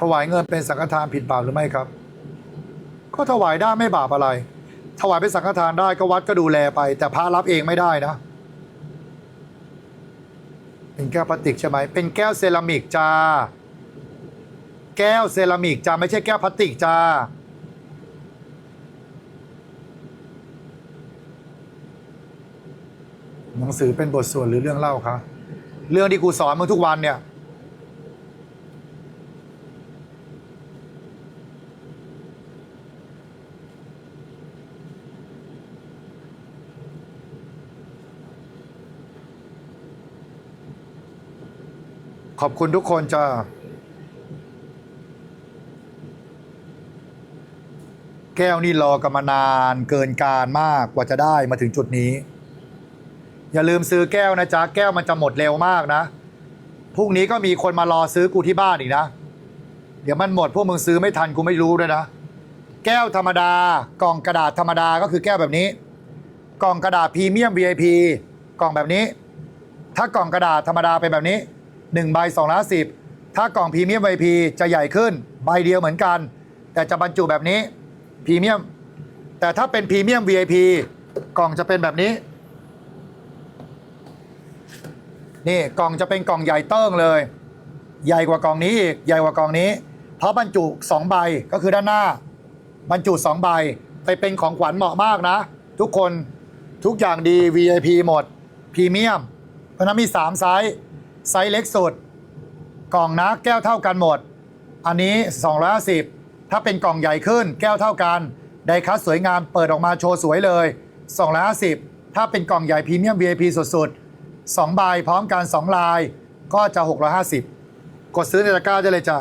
ถวายเงินเป็นสังฆทานผิดบาปหรือไม่ครับ ก็ถวายได้ไม่บาปอะไร ถวายเป็นสังฆทานได้ก็วัดก็ดูแลไป แต่พระรับเองไม่ได้นะเป็นแก้วพลาสติกใช่ไหมเป็นแก้วเซรามิกจ้า แก้วเซรามิกจ้าไม่ใช่แก้วพลาสติกจ้า หนังสือเป็นบทสวดหรือเรื่องเล่าคะ เรื่องที่กูสอนมึงทุกวันเนี่ย ขอบคุณทุกคนจ้าแก้วนี่รอกันมานานเกินการมากกว่าจะได้มาถึงจุดนี้ อย่าลืมซื้อแก้วนะจ๊ะ แก้วมันจะหมดเร็วมากนะพรุ่งนี้ก็มีคนมารอซื้อกูที่บ้านอีกนะ เดี๋ยวมันหมดพวกมึงซื้อไม่ทันกูไม่รู้ด้วยนะ แก้วธรรมดากล่องกระดาษธรรมดาก็คือแก้วแบบนี้ กล่องกระดาษพรีเมียม VIP กล่องแบบนี้ ถ้ากล่องกระดาษธรรมดาเป็นแบบนี้ 1ใบ2ล้านสิบถ้ากล่องพรีเมียม VIP จะใหญ่ขึ้นใบเดียวเหมือนกัน แต่จะบรรจุแบบนี้พรีเมียม แต่ถ้าเป็นพรีเมียม VIP กล่องจะเป็นแบบนี้ นี่กล่องจะเป็นกล่องใหญ่เติ้งเลย ใหญ่กว่ากล่องนี้อีกใหญ่กว่ากล่องนี้ เพราะบรรจุ2ใบก็คือด้านหน้า บรรจุ2ใบไปเป็นของขวัญเหมาะมากนะ ทุกคนทุกอย่างดี VIP หมดพรีเมียม เพราะฉะนั้นมี 3 ไซส์ ไซส์เล็กสุด กล่องนะแก้วเท่ากันหมด อันนี้ 250 ถ้าเป็นกล่องใหญ่ขึ้นแก้วเท่ากัน ไดคัสสวยงามเปิดออกมาโชว์สวยเลย 250 ถ้าเป็นกล่องใหญ่พรีเมียม VIP สุดๆ2ใบพร้อมกัน 2 ลายก็จะ 650 กดซื้อในตะกร้าได้เลยจ้า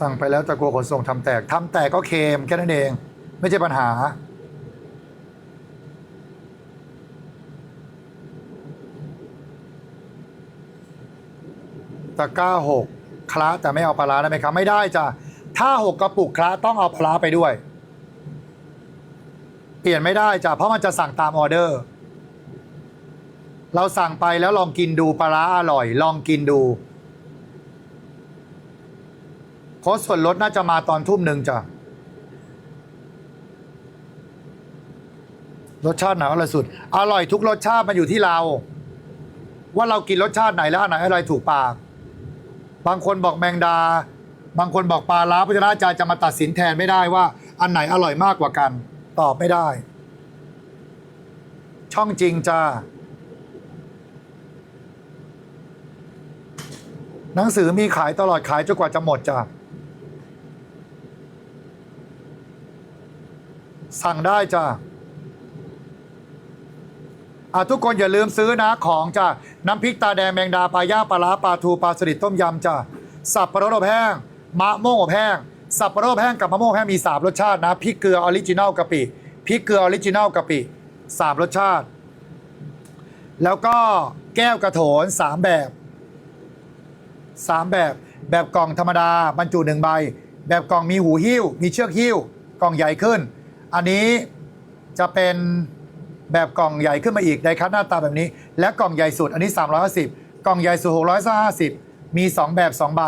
สั่งไปแล้วแต่กลัวขนส่งทำแตกทำแตกก็เคมแค่นั้นเอง ไม่ใช่ปัญหา ตะก้าหกคละแต่ไม่เอาปลาได้ไหมครับ ไม่ได้จ้ะ ถ้าหกกระปุกคละต้องเอาปลาไปด้วย เปลี่ยนไม่ได้จ้ะ เพราะมันจะสั่งตามออเดอร์ เราสั่งไปแล้วลองกินดูปลาอร่อย ลองกินดู ค้ดส่วนลดน่าจะมาตอนทุ่มหนึ่งจ้ะ รสชาติไหนอร่อยสุด อร่อยทุกรสชาติมันอยู่ที่เรา ว่าเรากินรสชาติไหนแล้วอันไหนอร่อยถูกปาก บางคนบอกแมงดา บางคนบอกปลาล้าพุทธราชาจะมาตัดสินแทนไม่ได้ว่า อันไหนอร่อยมากกว่ากัน ตอบไม่ได้ ช่องจริงจ้าหนังสือมีขายตลอดขายจนกว่าจะหมดจ้ะ สั่งได้จ้ะอะทุกคนอย่าลืมซื้อนะของจ้ะน้ำพริกตาแดงแมงดาปลาย่างปลาล้าปลาทูปลาสลิดต้มยำจ้ะสับปะรดอบแห้งมะม่วงอบแห้งสับปะรดอบแห้งกับมะม่วงแห้งมีสามรสชาตินะพริกเกลือออริจินัลกะปิพริกเกลือออริจินัลกะปิสามรสชาติ แล้วก็แก้วกระโถนสามแบบสามแบบ แบบกล่องธรรมดาบรรจุหนึ่งใบ แบบกล่องมีหูหิ้ว มีเชือกหิ้ว กล่องใหญ่ขึ้น อันนี้จะเป็นแบบกล่องใหญ่ขึ้นมาอีกไดคัตหน้าตาแบบนี้ และกล่องใหญ่สุดอันนี้ 350 กล่องใหญ่สุด 650 มี 2 แบบ 2 ใบ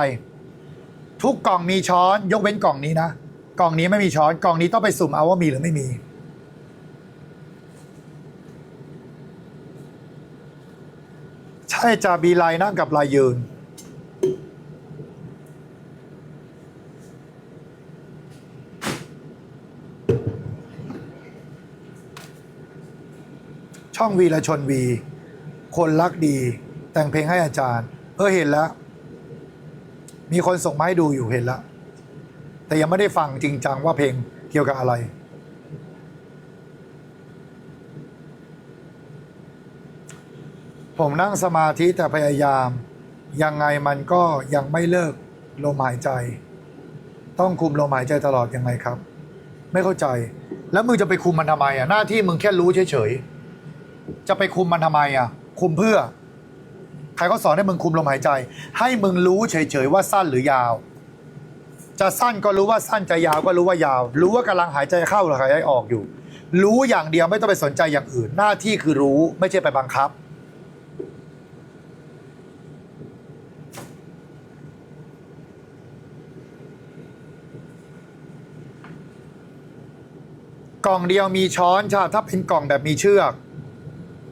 ทุกกล่องมีช้อนยกเว้นกล่องนี้นะ กล่องนี้ไม่มีช้อนกล่องนี้ต้องไปสุ่มเอาว่ามีหรือไม่มี ใช่จะบีลายนั่งกับลายยืน ช่องวีละชนวี คนรักดี แต่งเพลงให้อาจารย์ เออเห็นแล้ว มีคนส่งมาให้ดูอยู่เห็นแล้ว แต่ยังไม่ได้ฟังจริงจังว่าเพลงเกี่ยวกับอะไร ผมนั่งสมาธิแต่พยายาม ยังไงมันก็ยังไม่เลิกลมหายใจ ต้องคุมลมหายใจตลอดยังไงครับ ไม่เข้าใจ แล้วมึงจะไปคุมมันทำไมอะหน้าที่มึงแค่รู้เฉยๆ จะไปคุมมันทำไมอะ คุมเพื่อ ใครก็สอนให้มึงคุมลมหายใจ ให้มึงรู้เฉยๆว่าสั้นหรือยาว จะสั้นก็รู้ว่าสั้นจะยาวก็รู้ว่ายาว รู้ว่ากำลังหายใจเข้าหรือหายใจออกอยู่ รู้อย่างเดียวไม่ต้องไปสนใจอย่างอื่น หน้าที่คือรู้ไม่ใช่ไปบังคับ กล่องเดียวมีช้อนค่ถ้าเป็นกล่องแบบมีเชือก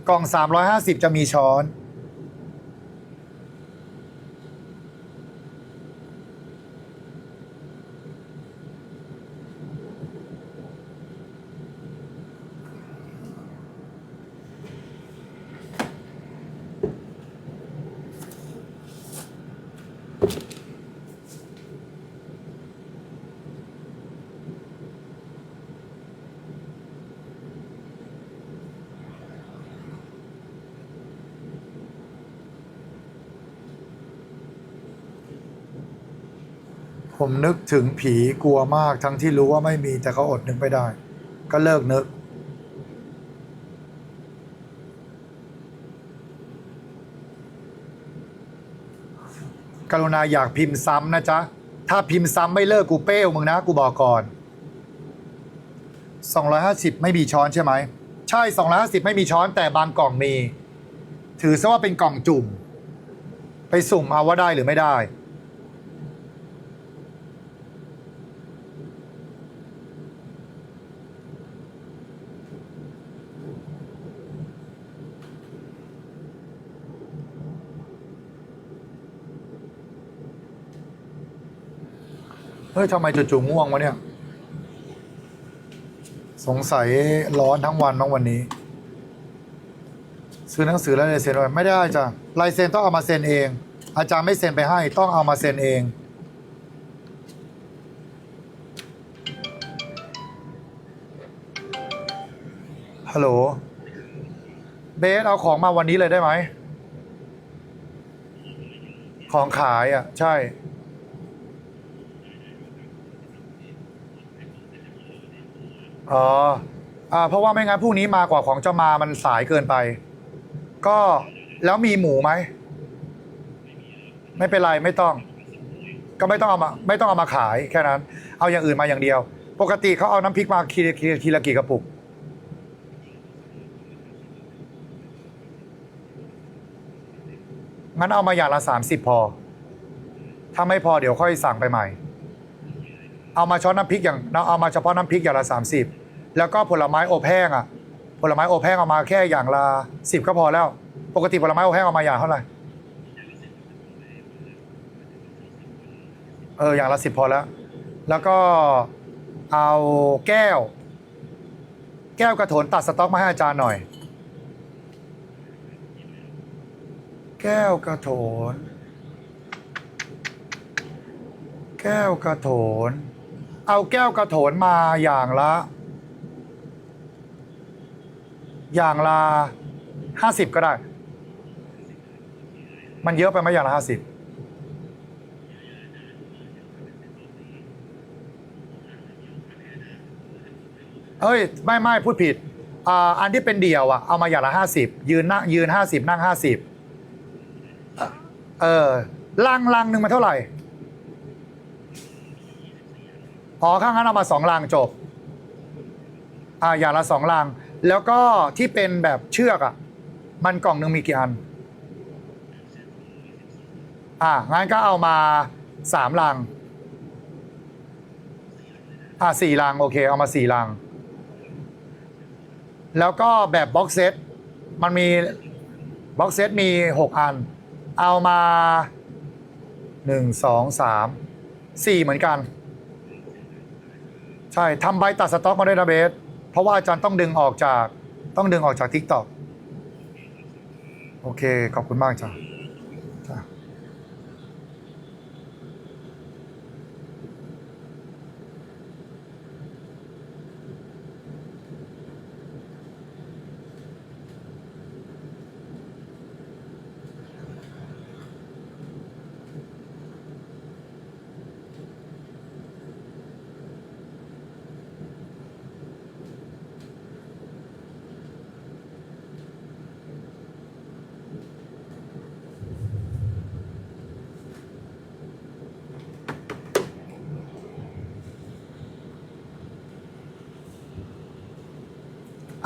กล่อง 350 จะมีช้อน ผมนึกถึงผีกลัวมากทั้งที่รู้ว่าไม่มีแต่เขาอดนึกไม่ได้ ก็เลิกนึก กรุณาอยากพิมพ์ซ้ำนะจ๊ะ ถ้าพิมพ์ซ้ำไม่เลิกกูเป้วมึงนะ กูบอกก่อน 250 ไม่มีช้อนใช่ไหม ใช่ 250 ไม่มีช้อนแต่บางกล่องมี ถือซะว่าเป็นกล่องจุ่ม ไปสุ่มเอาว่าได้หรือไม่ได้ เฮ้ยทำไมจู่ๆง่วงวะเนี่ย สงสัยร้อนทั้งวันมั้งวันนี้ ซื้อหนังสือแล้วลายเซ็นไว้ไม่ได้จ้ะลายเซ็นต้องเอามาเซ็นเอง อาจารย์ไม่เซ็นไปให้ ต้องเอามาเซ็นเองฮัลโหลเบสเอาของมาวันนี้เลยได้ไหม ของขายอะ ใช่ อ๋ออ่าเพราะว่าไม่งั้นพรุ่งนี้มากว่าของจะมามันสายเกินไป ก็แล้วมีหมูไหม ไม่เป็นไรไม่ต้อง ก็ไม่ต้องเอามาไม่ต้องเอามาขายแค่นั้น เอาอย่างอื่นมาอย่างเดียว ปกติเขาเอาน้ำพริกมาคีคีคีละกี่กระปุก งั้นเอามาอย่างละสามสิบพอ ถ้าไม่พอเดี๋ยวค่อยสั่งไปใหม่ เอามาช้อนน้ำพริกอย่างเอามาเฉพาะน้ำพริกอย่างละสามสิบแล้วก็ผลไม้อบแห้งอะ ผลไม้อบแห้งเอามาแค่อย่างละสิบก็พอแล้ว ปกติผลไม้อบแห้งเอามาอย่างเท่าไหร่เอออย่างละสิบพอแล้ว แล้วก็เอาแก้ว แก้วกระโถนตัดสต็อกมาให้อาจารย์หน่อย แก้วกระโถนแก้วกระโถน เอาแก้วกระโถนมาอย่างละ อย่างละห้าสิบก็ได้ มันเยอะไปไหมอย่างละห้าสิบเอ้ย ไม่ไม่พูดผิดอ,อันที่เป็นเดี่ยวอะเอามาอย่างละห้าสิบยืนนั่งยืนห้าสิบนั่งห้าสิบเออลังลังหนึ่งมาเท่าไหร่ อ๋อข้างนั้นเอามาสองลังจบ อ่าอย่างละสองลังแล้วก็ที่เป็นแบบเชือกอะ มันกล่องหนึ่งมีกี่อัน อ่างั้นก็เอามาสามลังอ่าสี่ลังโอเค เอามาสี่ลังแล้วก็แบบบ็อกเซตมันมีบ็อกเซตมีหกอัน เอามาหนึ่งสองสามสี่เหมือนกัน ใช่ทำใบตัดสต็อกมาด้วยนะเบส เพราะว่าอาจารย์ต้องดึงออกจากต้องดึงออกจากทิกตอกโอเค ขอบคุณมากจ้ะ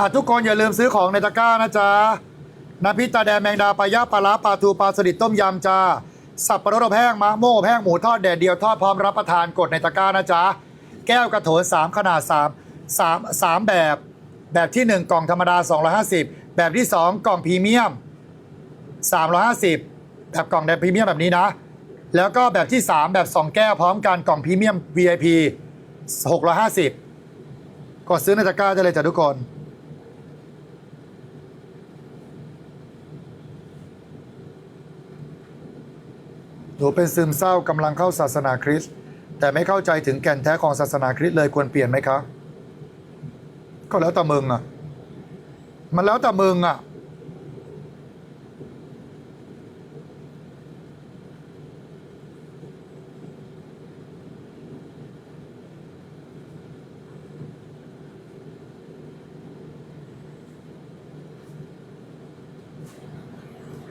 อะทุกคนอย่าลืมซื้อของในตะกร้านะจ๊ะน้ำพริกตาแดงแมงดาปลาย่าปลาล้าปลาทูปลาสลิดต้มยำจ้าสับปะรดอบแห้งมะม่วงอบแห้งหมูทอดแดดเดียวทอดพร้อมรับประทานกดในตะกร้านะจ๊ะแก้วกระโถนสามขนาดสามสามสามแบบ แบบที่หนึ่งกล่องธรรมดา 250 แบบที่สองกล่องพรีเมียม 350 แบบกล่องแดงพรีเมียมแบบนี้นะ แล้วก็แบบที่ 3 แบบ 2 แก้วพร้อมกันกล่องพรีเมียม VIP 650 กดซื้อในตะกร้าได้เลยจ้ะทุกคน หนูเป็นซึมเศร้ากำลังเข้าศาสนาคริสต์แต่ไม่เข้าใจถึงแก่นแท้ของศาสนาคริสต์เลยควรเปลี่ยนไหมคะ ก็แล้วแต่มึงอะ มันแล้วแต่มึงอะ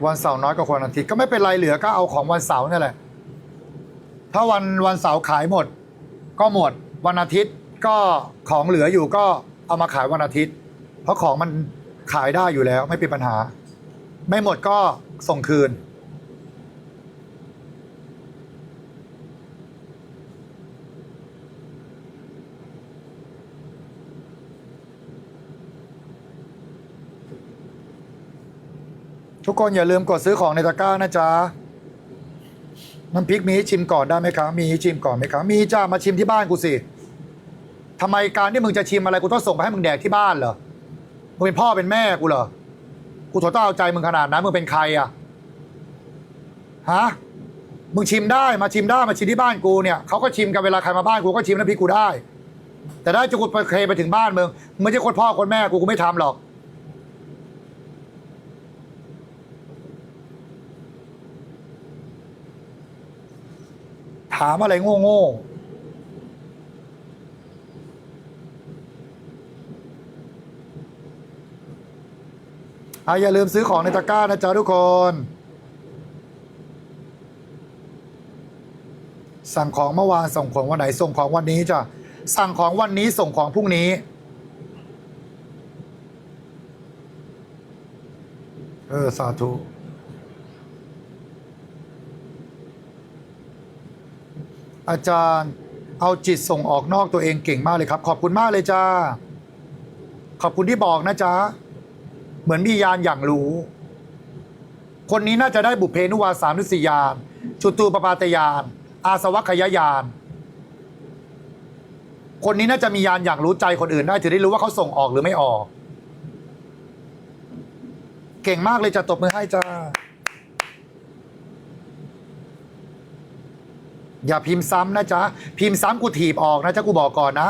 วันเสาร์น้อยกว่าวันอาทิตย์ก็ไม่เป็นไรเหลือก็เอาของวันเสาร์นี่แหละ ถ้าวันวันเสาร์ขายหมด ก็หมดวันอาทิตย์ก็ของเหลืออยู่ก็เอามาขายวันอาทิตย์ เพราะของมันขายได้อยู่แล้วไม่เป็นปัญหา ไม่หมดก็ส่งคืน ทุกคนอย่าลืมกดซื้อของในตะกร้านะจ๊ะน้ำพริกมีชิมก่อนได้ไหมคะมีชิมก่อนไหมคะมีจ้ามาชิมที่บ้านกูสิทำไมการที่มึงจะชิมอะไรกูต้องส่งไปให้มึงแดกที่บ้านเหรอมึงเป็นพ่อเป็นแม่กูเหรอกูโถต้องเอาใจมึงขนาดนั้นมึงเป็นใครอะฮะมึงชิมได้มาชิมได้มาชิมที่บ้านกูเนี่ยเขาก็ชิมกันเวลาใครมาบ้านกูก็ชิมน้ำพริกกูได้ แต่ได้จะกูไปเคยไปถึงบ้านมึงมึงไม่ใช่คนพ่อคนแม่กูกูไม่ทำหรอก ถามอะไรโง่ๆอะอย่าลืมซื้อของในตะกร้านะจ๊ะทุกคน สั่งของเมื่อวานส่งของวันไหนส่งของวันนี้จ้ะสั่งของวันนี้ส่งของพรุ่งนี้เออสาธุ อาจารย์เอาจิตส่งออกนอกตัวเองเก่งมากเลยครับ ขอบคุณมากเลยจ้า ขอบคุณที่บอกนะจ๊ะ เหมือนมียานอย่างรู้ คนนี้น่าจะได้บุพเพนุวาสานุสติยานชุตูปปาตยานอาสวัคยายานคนนี้น่าจะมียานอย่างรู้ใจคนอื่นได้ถึงได้รู้ว่าเขาส่งออกหรือไม่ออก เก่งมากเลยจ้ะตบมือให้จ้า อย่าพิมพ์ซ้ำนะจ๊ะ พิมพ์ซ้ำกูถีบออกนะจ๊ะกูบอกก่อนนะ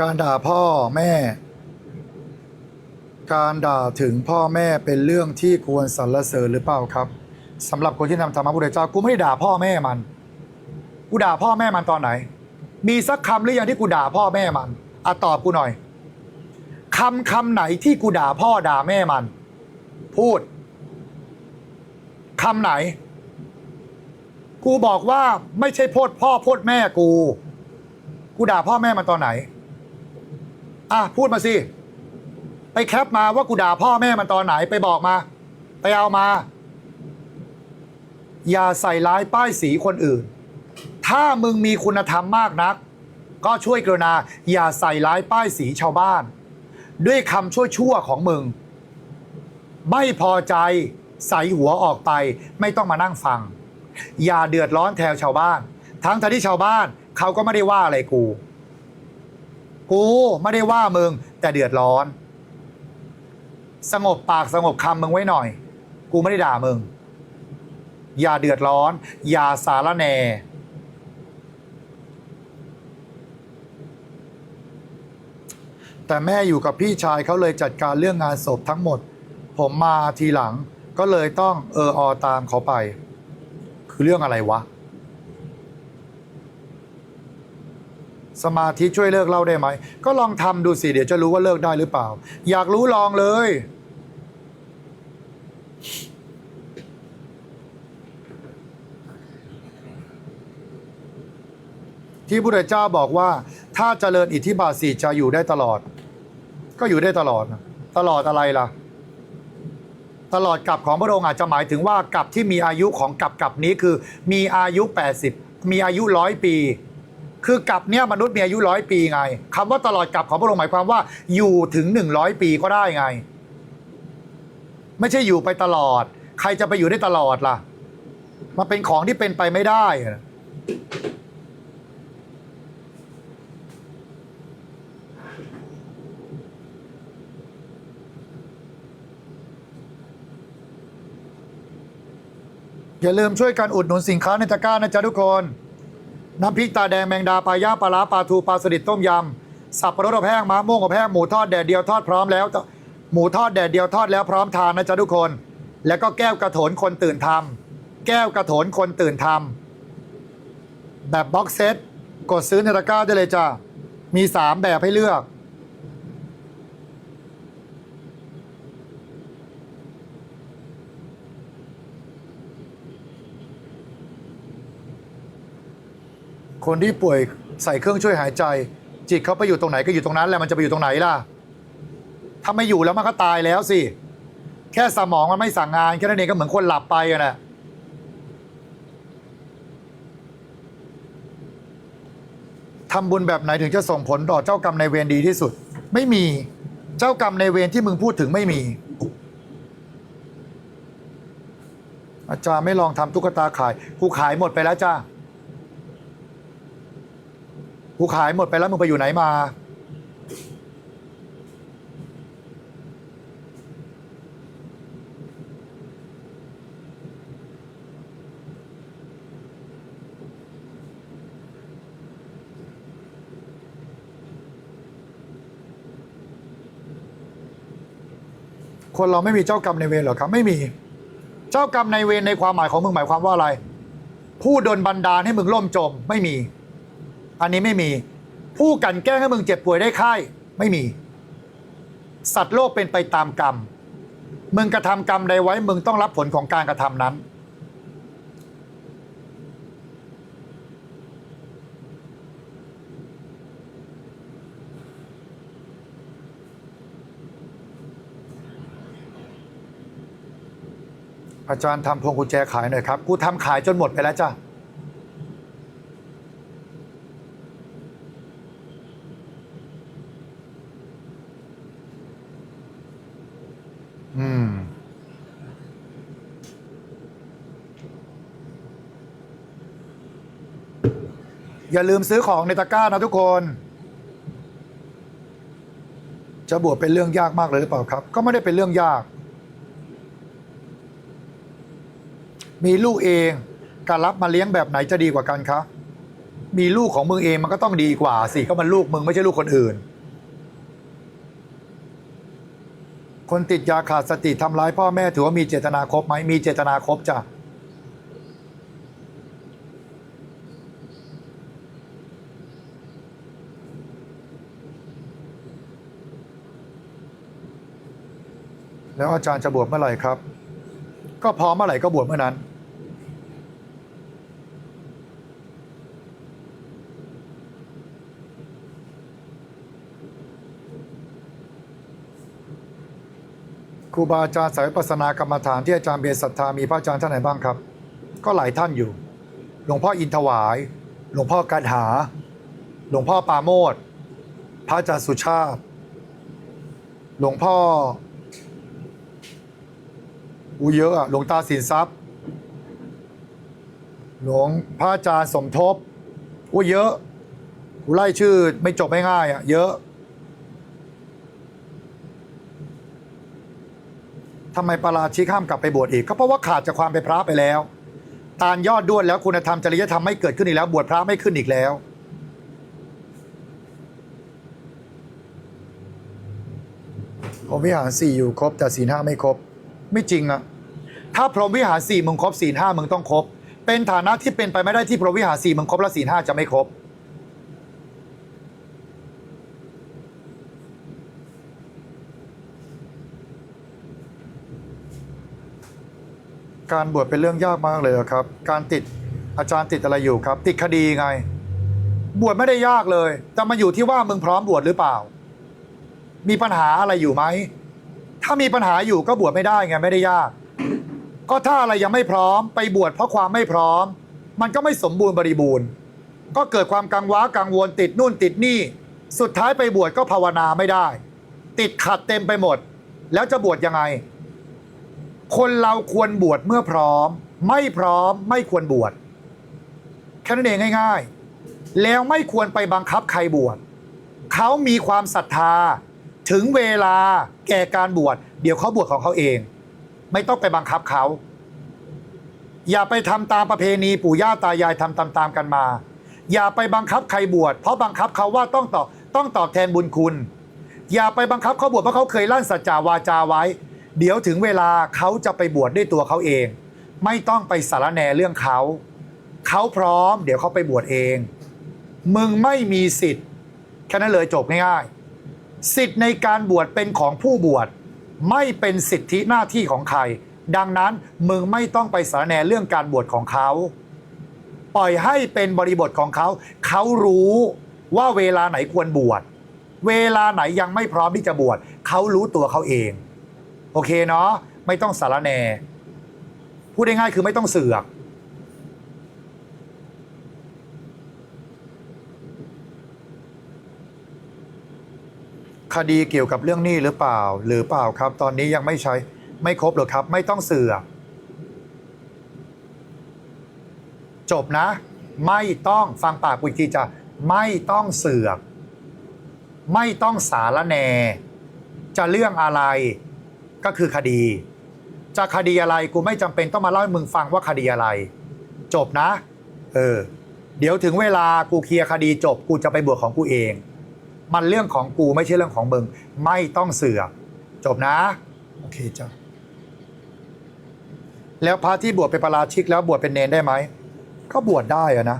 การด่าพ่อแม่ การด่าถึงพ่อแม่เป็นเรื่องที่ควรสรรเสริญหรือเปล่าครับสำหรับคนที่นำธรรมะพุทธเจ้ากูไม่ได้ด่าพ่อแม่มันกูด่าพ่อแม่มันตอนไหน มีสักคำหรือยังที่กูด่าพ่อแม่มันอะตอบกูหน่อยคำคำไหนที่กูด่าพ่อด่าแม่มัน พูดคำไหน กูบอกว่าไม่ใช่โพดพ่อโพดแม่กู กูด่าพ่อแม่มันตอนไหน อะพูดมาสิ ไปแคปมาว่ากูด่าพ่อแม่มันตอนไหนไปบอกมา ไปเอามา อย่าใส่ร้ายป้ายสีคนอื่น ถ้ามึงมีคุณธรรมมากนัก ก็ช่วยกรุณา อย่าใส่ร้ายป้ายสีชาวบ้าน ด้วยคำชั่วๆของมึง ไม่พอใจใส่หัวออกไป ไม่ต้องมานั่งฟัง อย่าเดือดร้อนแทนชาวบ้าน ทั้งที่ชาวบ้านเขาก็ไม่ได้ว่าอะไรกู กูไม่ได้ว่ามึงแต่เดือดร้อน สงบปากสงบคำมึงไว้หน่อย กูไม่ได้ด่ามึง อย่าเดือดร้อน อย่าสารแหนแต่แม่อยู่กับพี่ชายเขาเลยจัดการเรื่องงานศพทั้งหมด ผมมาทีหลังก็เลยต้องเอออตามเขาไป คือเรื่องอะไรวะ สมาธิช่วยเลิกเล่าได้ไหม ก็ลองทำดูสิ เดี๋ยวจะรู้ว่าเลิกได้หรือเปล่า อยากรู้ลองเลย ที่พระพุทธเจ้าบอกว่า ถ้าเจริญอิทธิบาทสี่จะอยู่ได้ตลอด ก็อยู่ได้ตลอด ตลอดอะไรล่ะ ตลอดกับของพระองค์อาจจะหมายถึงว่ากับที่มีอายุของกับกับนี้คือ มีอายุ 80 มีอายุร้อยปี คือกับเนี้ยมนุษย์มีอายุร้อยปีไงคำว่าตลอดกับของพระองค์หมายความว่า อยู่ถึง100ปีก็ได้ไง ไม่ใช่อยู่ไปตลอด ใครจะไปอยู่ได้ตลอดล่ะ มันเป็นของที่เป็นไปไม่ได้อะอย่าลืมช่วยกันอุดหนุนสินค้าในตะกร้านะจ๊ะทุกคน น้ำพริกตาแดงแมงดาปลาย่างปลาล้าปลาทูปลาสลิดต้มยำสับปะรดอบแห้งม้าม่วงอบแห้งหมูทอดแดดเดียวทอดพร้อมแล้ว หมูทอดแดดเดียวทอดแล้วพร้อมทานนะจ๊ะทุกคน แล้วก็แก้วกระโถนคนตื่นทำแก้วกระโถนคนตื่นทำแบบบ็อกเซตกดซื้อในตะกร้าได้เลยจ้ะมี 3 แบบให้เลือก คนที่ป่วยใส่เครื่องช่วยหายใจ จิตเขาไปอยู่ตรงไหนก็อยู่ตรงนั้นแหละมันจะไปอยู่ตรงไหนล่ะ ถ้าไม่อยู่แล้วมันก็ตายแล้วสิ แค่สมองมันไม่สั่งงานแค่นั้นเองก็เหมือนคนหลับไปอะนะทำบุญแบบไหนถึงจะส่งผลต่อเจ้ากรรมในเวรดีที่สุด ไม่มีเจ้ากรรมในเวรที่มึงพูดถึงไม่มี อาจารย์ไม่ลองทำตุ๊กตาขายกูขายหมดไปแล้วจ้า กูขายหมดไปแล้วมึงไปอยู่ไหนมา คนเราไม่มีเจ้ากรรมในเวรหรอครับ ไม่มี เจ้ากรรมในเวรในความหมายของมึงหมายความว่าอะไร ผู้ดนบันดาลให้มึงล่มจมไม่มี อันนี้ไม่มี ผู้กันแกล้งให้มึงเจ็บป่วยได้ไข้ไม่มี สัตว์โลกเป็นไปตามกรรม มึงกระทำกรรมใดไว้ มึงต้องรับผลของการกระทำนั้น อาจารย์ทำพวงกุญแจขายหน่อยครับ กูทำขายจนหมดไปแล้วจ้ะ อย่าลืมซื้อของในตะกร้านะทุกคน จะบวชเป็นเรื่องยากมากเลยหรือเปล่าครับ ก็ไม่ได้เป็นเรื่องยาก มีลูกเองการรับมาเลี้ยงแบบไหนจะดีกว่ากันคะมีลูกของมึงเองมันก็ต้องดีกว่าสิก็มันลูกมึงไม่ใช่ลูกคนอื่น คนติดยาขาดสติทำร้ายพ่อแม่ถือว่ามีเจตนาครบไหมมีเจตนาครบจ้ะ แล้วอาจารย์จะบวชเมื่อไหร่ครับ ก็พร้อมเมื่อไหร่ก็บวชเมื่อนั้น ครูบาอาจารย์สายปัสนากรรมฐานที่อาจารย์เบียร์ศรัทธามีพระอาจารย์ท่านไหนบ้างครับ ก็หลายท่านอยู่ หลวงพ่ออินทวาย หลวงพ่อกันหา หลวงพ่อปาโมดพระอาจารย์สุชาติ หลวงพ่อ อู้เยอะอะหลวงตาสินทรัพย์ หลวงพระอาจารย์สมทบอู้เยอะกูไล่ชื่อไม่จบไม่ง่ายอะเยอะทำไมปาราชิกห้ามกลับไปบวชอีก ก็เพราะว่าขาดจากความเป็นพระไปแล้ว ตาลยอดด้วนแล้วคุณธรรมจริยธรรมไม่เกิดขึ้นอีกแล้ว บวชพระไม่ขึ้นอีกแล้วพรหมวิหารสี่อยู่ครบ แต่ศีลห้าไม่ครบ ไม่จริงอะถ้าพรหมวิหารสี่มึงครบศีลห้ามึงต้องครบ เป็นฐานะที่เป็นไปไม่ได้ที่พรหมวิหารสี่มึงครบแล้วศีลห้าจะไม่ครบ การบวชเป็นเรื่องยากมากเลยครับ การติดอาจารย์ติดอะไรอยู่ครับ ติดคดีไง บวชไม่ได้ยากเลย แต่มาอยู่ที่ว่ามึงพร้อมบวชหรือเปล่า มีปัญหาอะไรอยู่ไหม ถ้ามีปัญหาอยู่ก็บวชไม่ได้ไงไม่ได้ยาก ก็ถ้าอะไรยังไม่พร้อม ไปบวชเพราะความไม่พร้อม มันก็ไม่สมบูรณ์บริบูรณ์ ก็เกิดความกังวากังวลติดนู่นติดนี่ สุดท้ายไปบวชก็ภาวนาไม่ได้ ติดขัดเต็มไปหมด แล้วจะบวชยังไง คนเราควรบวชเมื่อพร้อม ไม่พร้อมไม่ควรบวชแค่นั้นเองง่าย ๆ แล้วไม่ควรไปบังคับใครบวชเขามีความศรัทธา ถึงเวลาแก่การบวชเดี๋ยวเขาบวชของเขาเอง ไม่ต้องไปบังคับเขา อย่าไปทำตามประเพณีปู่ย่าตายายทำตามๆกันมา อย่าไปบังคับใครบวชเพราะบังคับเขาว่าต้องตอบต้องตอบแทนบุญคุณ อย่าไปบังคับเขาบวชเพราะเขาเคยลั่นสัจจาวาจาไว้ เดี๋ยวถึงเวลาเขาจะไปบวชด้วยตัวเขาเอง ไม่ต้องไปสารแหนเรื่องเขา เขาพร้อม เดี๋ยวเขาไปบวชเอง มึงไม่มีสิทธิ์แค่นั้นเลยจบง่ายๆ สิทธิ์ในการบวชเป็นของผู้บวชไม่เป็นสิทธิหน้าที่ของใคร ดังนั้นมึงไม่ต้องไปสารแหนเรื่องการบวชของเขา ปล่อยให้เป็นบริบทของเขา เขารู้ว่าเวลาไหนควรบวช เวลาไหนยังไม่พร้อมที่จะบวชเขารู้ตัวเขาเอง โอเคเนาะไม่ต้องสารแหนพูดง่ายๆคือไม่ต้องเสือก คดีเกี่ยวกับเรื่องหนี้หรือเปล่า หรือเปล่าครับ ตอนนี้ยังไม่ใช้ไม่ครบหรอกครับ ไม่ต้องเสือจบนะ ไม่ต้องฟังปากกูอีกทีจะไม่ต้องเสือก ไม่ต้องสารแหนจะเรื่องอะไรก็คือคดี จะคดีอะไรกูไม่จำเป็นต้องมาเล่าให้มึงฟังว่าคดีอะไร จบนะ เออ เดี๋ยวถึงเวลากูเคลียร์คดีจบกูจะไปบวชของกูเอง มันเรื่องของกูไม่ใช่เรื่องของมึง ไม่ต้องเสือกจบนะ โอเคจ้ะแล้วพระที่บวชเป็นประราชิกแล้วบวชเป็นเนนได้ไหมก็บวชได้อะนะ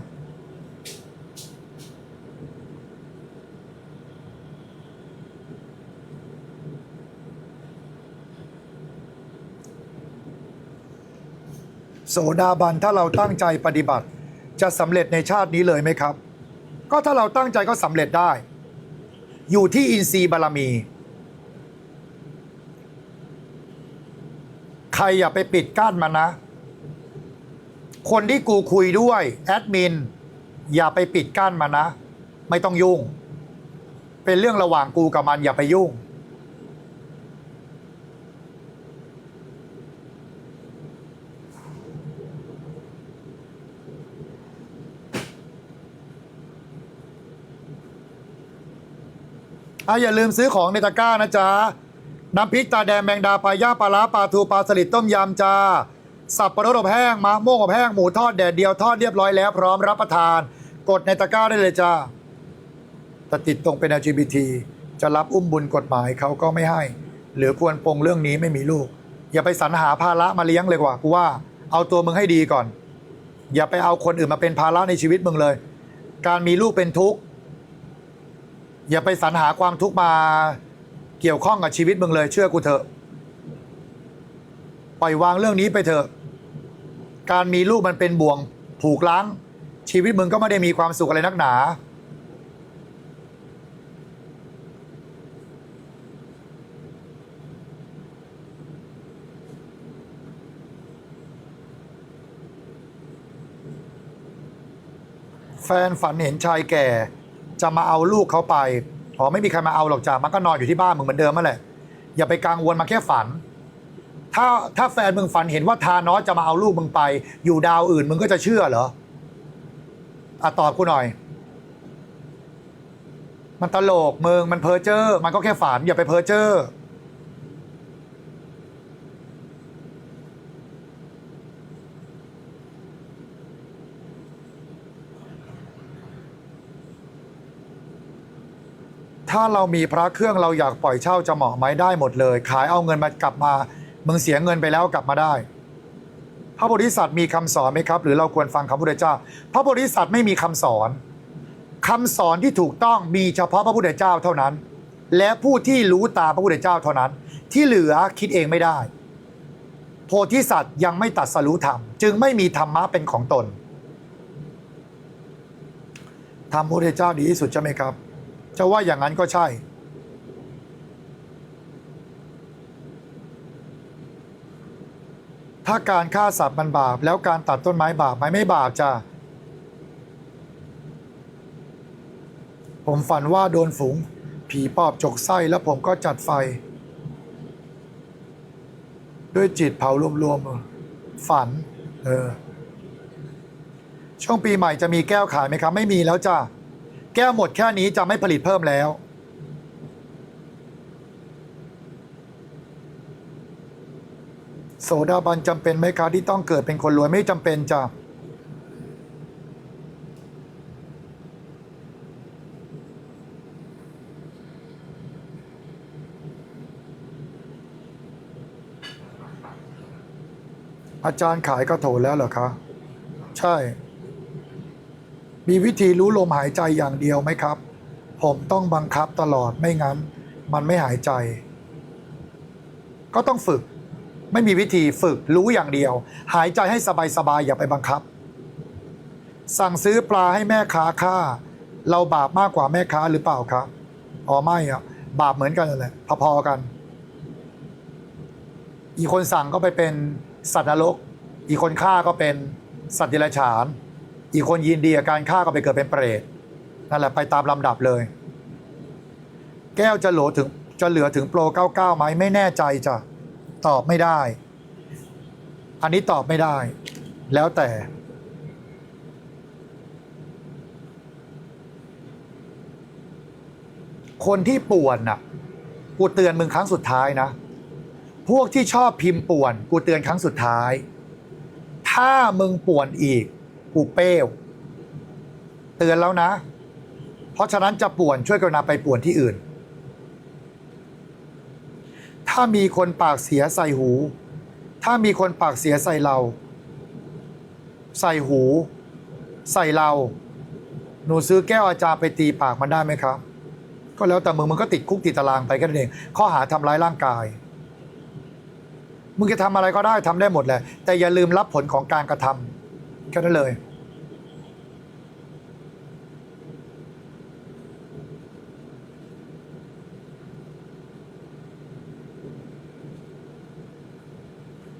โสดาบันถ้าเราตั้งใจปฏิบัติ จะสำเร็จในชาตินี้เลยไหมครับ ก็ถ้าเราตั้งใจก็สำเร็จได้ อยู่ที่อินทรีย์บารมี ใครอย่าไปปิดกั้นมันนะ คนที่กูคุยด้วย แอดมิน อย่าไปปิดกั้นมันนะ ไม่ต้องยุ่ง เป็นเรื่องระหว่างกูกับมันอย่าไปยุ่ง อะอย่าลืมซื้อของในตะกร้านะจ๊ะ น้ำพริกตาแดงแมงดาปลาย่าปลาล้าปลาทูปลาสลิดต้มยำจ้า สับปะรดอบแห้งมะม่วงอบแห้งหมูทอดแดดเดียวทอดเรียบร้อยแล้วพร้อมรับประทาน กดในตะกร้าได้เลยจ้าแต่ติดตรงเป็น LGBT จะรับอุ้มบุญกฎหมายเขาก็ไม่ให้ หรือควรปรงเรื่องนี้ไม่มีลูก อย่าไปสรรหาภาระมาเลี้ยงเลยกว่ากูว่าเอาตัวมึงให้ดีก่อน อย่าไปเอาคนอื่นมาเป็นภาระในชีวิตมึงเลย การมีลูกเป็นทุกข์ อย่าไปสรรหาความทุกข์มาเกี่ยวข้องกับชีวิตมึงเลยเชื่อกูเถอะ ปล่อยวางเรื่องนี้ไปเถอะ การมีลูกมันเป็นบ่วง ผูกล้าง ชีวิตมึงก็ไม่ได้มีความสุขอะไรนักหนาแฟนฝันเห็นชายแก่ จะมาเอาลูกเขาไปอ๋อไม่มีใครมาเอาหรอกจ้ามันก็นอนอยู่ที่บ้านมึงเหมือนเดิมนั่นแหละอย่าไปกังวลมาแค่ฝัน ถ้าถ้าแฟนมึงฝันเห็นว่าทานอสจะมาเอาลูกมึงไป อยู่ดาวอื่นมึงก็จะเชื่อเหรออะตอบกูหน่อย มันตลกมึงมันเพ้อเจ้อมันก็แค่ฝันอย่าไปเพ้อเจ้อ ถ้าเรามีพระเครื่องเราอยากปล่อยเช่าจะเหมาะไหมได้หมดเลย ขายเอาเงินมากลับมามึงเสียเงินไปแล้วกลับมาได้ พระโพธิสัตว์มีคำสอนไหมครับ หรือเราควรฟังคำพระพุทธเจ้า พระโพธิสัตว์ไม่มีคำสอนคำสอนที่ถูกต้องมีเฉพาะพระพุทธเจ้าเท่านั้น และผู้ที่รู้ตามพระพุทธเจ้าเท่านั้น ที่เหลือคิดเองไม่ได้ โพธิสัตว์ยังไม่ตัดสรู้ธรรม จึงไม่มีธรรมะเป็นของตนธรรมพระพุทธเจ้าดีที่สุดใช่ไหมครับ จะว่าอย่างนั้นก็ใช่ ถ้าการฆ่าสัตว์มันบาป แล้วการตัดต้นไม้บาปไหมไม่บาปจ้ะผมฝันว่าโดนฝูง ผีปอบจกไส้แล้วผมก็จัดไฟ ด้วยจิตเผารวมๆฝัน เออ ช่วงปีใหม่จะมีแก้วขายไหมครับ ไม่มีแล้วจ้ะ แก้วหมดแค่นี้จะไม่ผลิตเพิ่มแล้ว โสดาบันจำเป็นไหมคะที่ต้องเกิดเป็นคนรวยไม่จำเป็นจ้ะอาจารย์ขายก็โถแล้วเหรอคะ ใช่ มีวิธีรู้ลมหายใจอย่างเดียวไหมครับ ผมต้องบังคับตลอดไม่งั้น มันไม่หายใจ ก็ต้องฝึก ไม่มีวิธีฝึกรู้อย่างเดียว หายใจให้สบายๆอย่าไปบังคับ สั่งซื้อปลาให้แม่ค้าฆ่า เราบาปมากกว่าแม่ค้าหรือเปล่าครับอ๋อไม่อะบาปเหมือนกันนั่นแหละพอๆกัน อีกคนสั่งก็ไปเป็นสัตว์นรก อีกคนฆ่าก็เป็นสัตว์เดรัจฉาน อีกคนยินดีกับการฆ่าก็ไปเกิดเป็นเปรตนั่นแหละไปตามลำดับเลย แก้วจะโหลถึงจะเหลือถึงโปร 99ไหมไม่แน่ใจจ้ะตอบไม่ได้ อันนี้ตอบไม่ได้ แล้วแต่ คนที่ป่วนน่ะ กูเตือนมึงครั้งสุดท้ายนะ พวกที่ชอบพิมพ์ป่วน กูเตือนครั้งสุดท้าย ถ้ามึงป่วนอีก กูเป้เตือนแล้วนะ เพราะฉะนั้นจะป่วนช่วยกรุณาไปป่วนที่อื่น ถ้ามีคนปากเสียใส่หู ถ้ามีคนปากเสียใส่เรา ใส่หู ใส่เรา หนูซื้อแก้วอาจารย์ไปตีปากมันได้ไหมครับ ก็แล้วแต่มึงมึงก็ติดคุกติดตารางไปกันเอง ข้อหาทำร้ายร่างกาย มึงจะทำอะไรก็ได้ทำได้หมดแหละ แต่อย่าลืมรับผลของการกระทำ แค่นั้นเลย